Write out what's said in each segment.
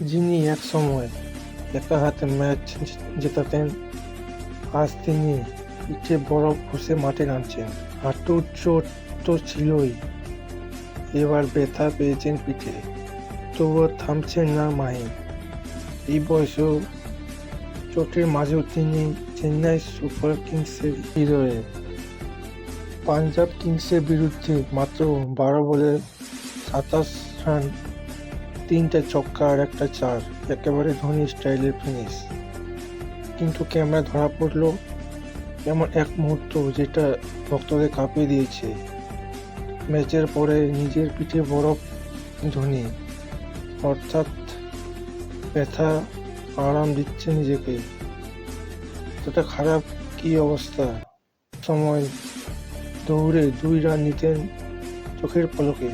যিনি এক সময় একা হাতে ম্যাচ জেতাতেন আজ তিনি পিঠে বরফ ঘষে মাঠে নামছেন হাঁটুর চোট তো ছিলই এবার ব্যথা পেয়েছেন পিঠে তবুও থামছেন না মাহি এই বয়সেও চোটের মাঝেও তিনি চেন্নাই সুপার কিংসের হিরোয়ে পাঞ্জাব কিংসের বিরুদ্ধে মাত্র বারো বলে সাতাশ রান তিনটা চক্কা আর একটা চার, একেবারে ধোনি স্টাইলের ফিনিশ। কিন্তু ক্যামেরা ধরা পড়ল এমন এক মুহূর্ত যেটা ভক্তদের কাঁপিয়ে দিয়েছে। ম্যাচের পরে নিজের পিঠে বরফ ধোনি অর্থাৎ ব্যথা আরাম দিচ্ছে নিজেকে। এতটা খারাপ কি অবস্থা? সময় দৌড়ে দুই রান নিতেন চোখের পলকে।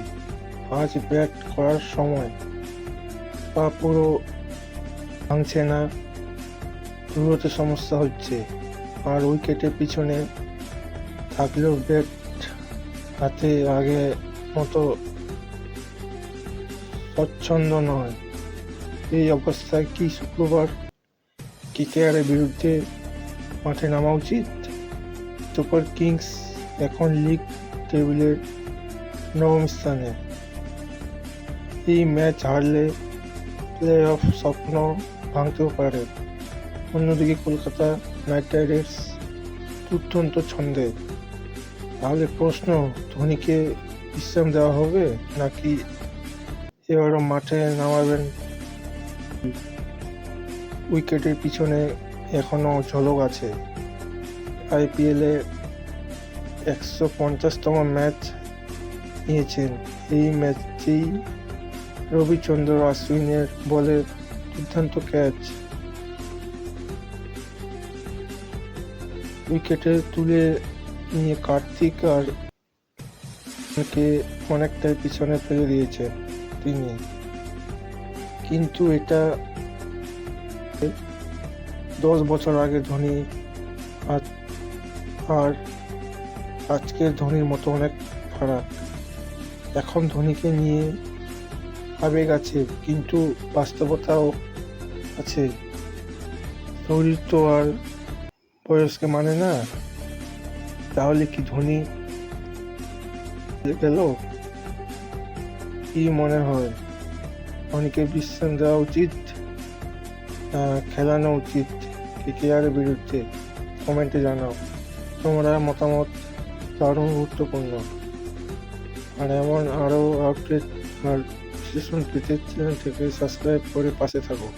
আজ ব্যাট করার সময় পা পুরো ভাঙছে না, দূরতে সমস্যা হচ্ছে। আর উইকেটের পিছনে থাকলেও ব্যাট হাতে আগে মতো স্বচ্ছন্দ নয়। এই অবস্থায় কি শুক্রবার কেকেআরের বিরুদ্ধে মাঠে নামা উচিত? সুপার কিংস এখন লিগ টেবিলের নবম স্থানে। এই ম্যাচ হারলে প্লে অফ স্বপ্ন ভাঙতেও পারে। অন্যদিকে কলকাতা নাইট রাইডার্স দুর্দান্ত ছন্দে। তাহলে প্রশ্ন, ধোনিকে বিশ্রাম দেওয়া হবে নাকি এবারও মাঠে নামাবেন? উইকেটের পিছনে এখনও ঝলক আছে। আইপিএলে একশো পঞ্চাশতম ম্যাচ নিয়েছেন। এই ম্যাচেই রবিচন্দ্র অশ্বিনের বলে দুর্দান্ত ক্যাচ। উইকেটে তুলে নিয়ে কার্তিক আর অনেকটাই পিছনে ফেলে দিয়েছে তিনি। কিন্তু এটা দশ বছর আগে ধোনি আর আজকের ধোনির মতো অনেক ফারাক এখন ধোনিকে নিয়ে আবেগ আছে কিন্তু বাস্তবতাও আছে। শরীর তো আর বয়সকে মানে না। তাহলে কি ধোনি গেল? কি মনে হয়? ধোনিকে বিশ্রাম দেওয়া উচিত খেলানো উচিত? কেকেআরের বিরুদ্ধে? কমেন্টে জানাও। তোমরা মতামত দারুণ গুরুত্বপূর্ণ। আর এমন আরও আপডেট আর বিশ্লেষণ পেতে চ্যানেল থেকে সাবস্ক্রাইব করে পাশে থাকো